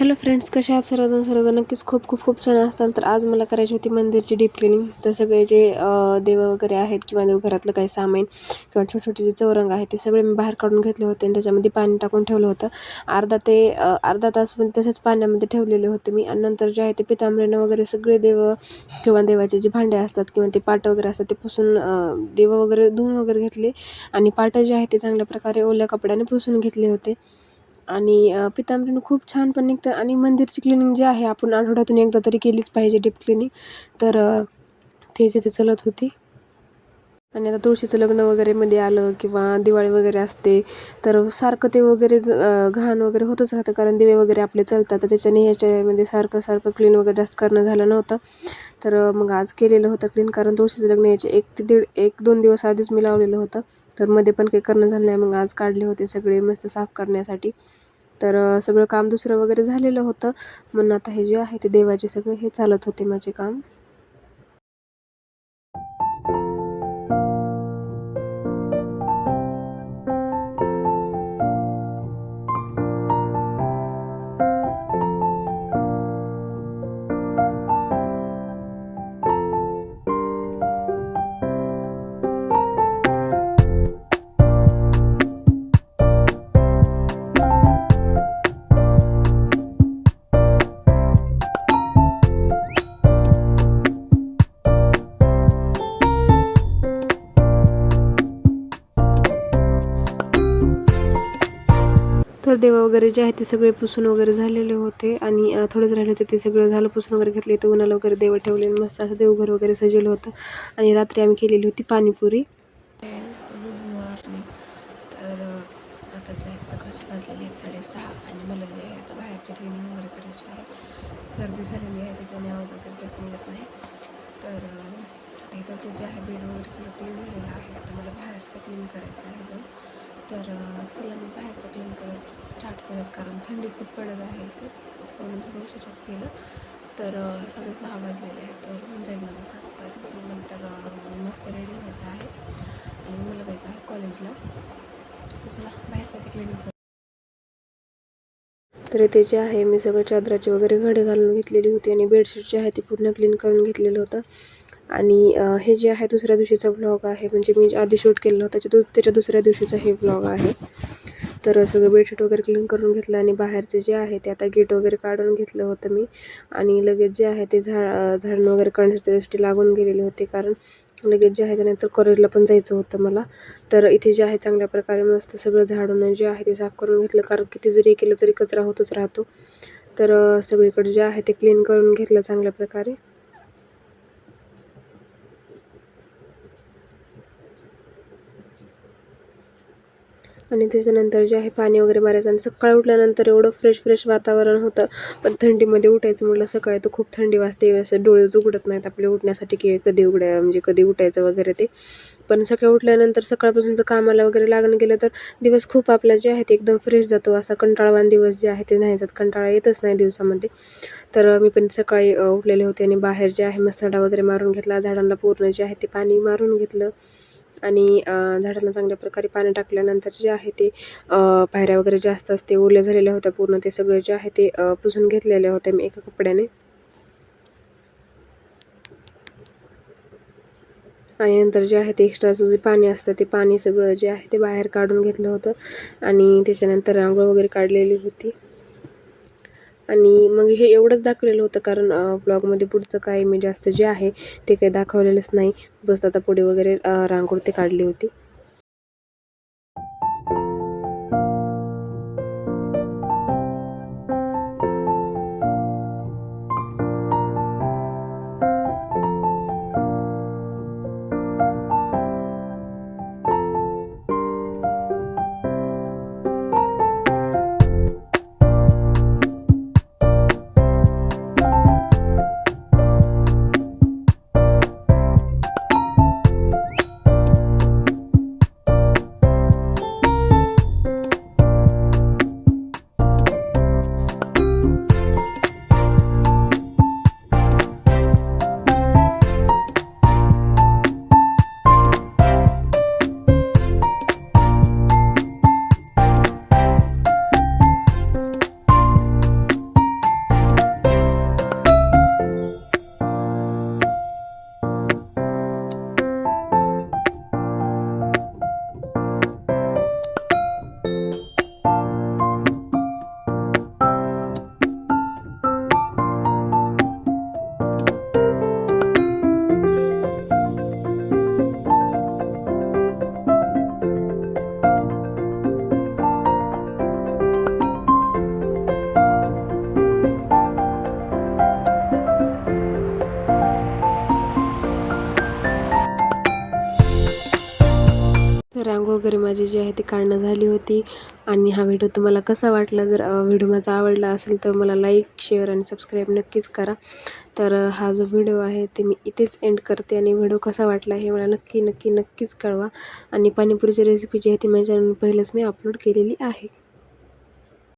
Hello friends कशा आहात सर्वजण? सर्वजण नक्कीच खूप खूप खूप छान असताल. तर आज मला करायची होती मंदिरची डीप क्लिनिंग तर सगळे जे देव वगैरे आहेत किंवा देवघरातलं काही सामान किंवा छोटे छोटे जे चौरंग आहेत ते सगळे मी बाहेर काढून घेतले होते आणि त्याच्यामध्ये पाणी टाकून ठेवलं होतं. अर्धा ते अर्धा तास म्हणजे तसेच पाण्यामध्ये ठेवलेले होते मी. आणि नंतर जे आहे ते पितांबरेनं वगैरे सगळे देव किंवा देवाचे जे भांडे असतात किंवा ते पाट वगैरे असतात ते पुसून देव वगैरे धुवून वगैरे घेतले. आणि पाटं जे आहे ते चांगल्या प्रकारे ओल्या कपड्याने पुसून घेतले होते. आणि पितांबरीनं खूप छान पण निघतं आणि मंदिरची क्लिनिंग जी आहे आपण आठवड्यातून एकदा तरी केलीच पाहिजे डीप क्लिनिंग तर ते तेच चलत होती. आणि आता तुळशीचं लग्न वगैरे मध्ये आलं किंवा दिवाळी वगैरे असते तर सारखं ते वगैरे ग- घाण वगैरे होतच राहतं. कारण दिवे वगैरे आपले चालतात तर त्याच्याने ह्याच्यामध्ये सारखं सारखं क्लीन वगैरे जास्त करणं झालं नव्हतं. तर मग आज केलेलं होतं क्लीन कारण तुळशीचं लग्न याचे एक ते दीड एक दोन दिवस आधीच मी लावलेलं होतं. तर मध्ये पण काही करणं झालं नाही. मग आज काढले होते सगळे मस्त साफ करण्यासाठी. तर सगळं काम दुसरं वगैरे झालेलं होतं. म्हणून आता हे जे आहे ते देवाचे सगळे हे चालत होते माझे काम. तर देव वगैरे जे आहे ते सगळे पुसून वगैरे झालेले होते आणि थोडेच राहिले होते ते सगळं झालं पुसून वगैरे घेतले. तर उन्हाला वगैरे देव ठेवले मस्त असं देवघर वगैरे सजवलं होतं. आणि रात्री आम्ही केलेली होती पाणीपुरी. गुड मॉर्निंग तर आता जे आहेत सकाळचे वाजलेले आहेत साडेसहा आणि मला जे आहे आता बाहेरची क्लिनिंग वगैरे करायची आहे. सर्दी झालेली आहे त्याच्याने आवाज वगैरे जास्त निघत नाही. तर आता इथलचं जे आहे बेड वगैरे सगळं क्लीन झालेलं आहे. आता मला बाहेरचं क्लीन करायचं आहे जाऊन तर चला मी बाहेरचं क्लीन करत स्टार्ट करत कारण थंडी खूप पडत आहे तर म्हणून थोडं उशीरच केलं. तर अ, साडेसहा वाजलेले आहे तर म्हणजे होऊन जाईल माझं सातपर्यंत नंतर मस्त रेडी व्हायचं आहे. आणि मला जायचं आहे कॉलेजला तर चला बाहेरचं ते क्लिनिक तर इथे जे आहे मी सगळं चादराचे वगैरे घडे घालून घेतलेली होती आणि बेडशीट जे आहे ते पूर्ण क्लीन करून घेतलेलं होतं. आणि हे जे आहे दुसऱ्या दिवशीचा व्लॉग आहे म्हणजे मी आधी शूट केलं होतं त्याच्या दु त्याच्या दुसऱ्या दिवशीचा हे व्लॉग आहे. तर सगळं बेडशीट वगैरे क्लीन करून घेतलं आणि बाहेरचे जे आहे ते आता गेट वगैरे काढून घेतलं होतं मी. आणि लगेच जे आहे ते झाड अ, वगैरे काढण्याच्या दृष्टी लागून गेलेले होते कारण लगेच जे आहे त्यानंतर कॉलेजला पण जायचं होतं मला. तर इथे जे आहे चांगल्या प्रकारे मस्त सगळं झाडून जे आहे ते साफ करून घेतलं कारण किती जरी केलं तरी कचरा होतच राहतो. तर सगळीकडे जे आहे ते क्लीन करून घेतलं चांगल्या प्रकारे. आणि त्याच्यानंतर जे आहे पाणी वगैरे मारायचं आणि सकाळी उठल्यानंतर एवढं फ्रेश फ्रेश वातावरण होतं. पण थंडीमध्ये उठायचं म्हटलं सकाळी तर खूप थंडी वाजते. असं डोळेच उघडत नाहीत आपले उठण्यासाठी की कधी उघड्या म्हणजे कधी उठायचं वगैरे ते. पण सकाळी उठल्यानंतर सकाळपासून जर कामाला वगैरे लागणं गेलं तर दिवस खूप आपला जे आहे ते एकदम फ्रेश जातो. असा कंटाळवान दिवस जे आहे ते नाही जात. कंटाळा येतच नाही दिवसामध्ये. तर मी पण सकाळी उठलेले होते आणि बाहेर जे आहे मसाला वगैरे मारून घेतला. झाडांना पूर्ण जे आहे ते पाणी मारून घेतलं. आणि झाडांना चांगल्या प्रकारे पाणी टाकल्यानंतर जे आहे ते पायऱ्या वगैरे जास्त असते ओल्या झालेल्या होत्या पूर्ण. ते सगळे जे आहे ते पुसून घेतलेले होते मी एका कपड्याने. आणि नंतर जे आहे ते एक्स्ट्राचं जे पाणी असतं ते पाणी सगळं जे आहे ते बाहेर काढून घेतलं होतं. आणि त्याच्यानंतर रांगोळ वगैरे काढलेली होती. आणि मग हे एवढंच दाखवलेलं होतं कारण व्लॉगमध्ये पुढचं काय मी जास्त जे आहे ते काही दाखवलेलंच नाही. बस आता पुढे वगैरे रांगोळ ते काढली होती. वगैरे माझी जी आहे ती काढणं झाली होती. आणि हा व्हिडिओ तुम्हाला कसा वाटला? जर व्हिडिओ माझा आवडला असेल तर मला लाईक शेअर आणि सबस्क्राईब नक्कीच करा. तर हा जो व्हिडिओ आहे ते मी इथेच एंड करते आणि व्हिडिओ कसा वाटला हे मला नक्की नक्की नक्कीच कळवा. आणि पाणीपुरीची रेसिपी जी आहे ती माझ्या चॅनल पहिलंच मी अपलोड केलेली आहे.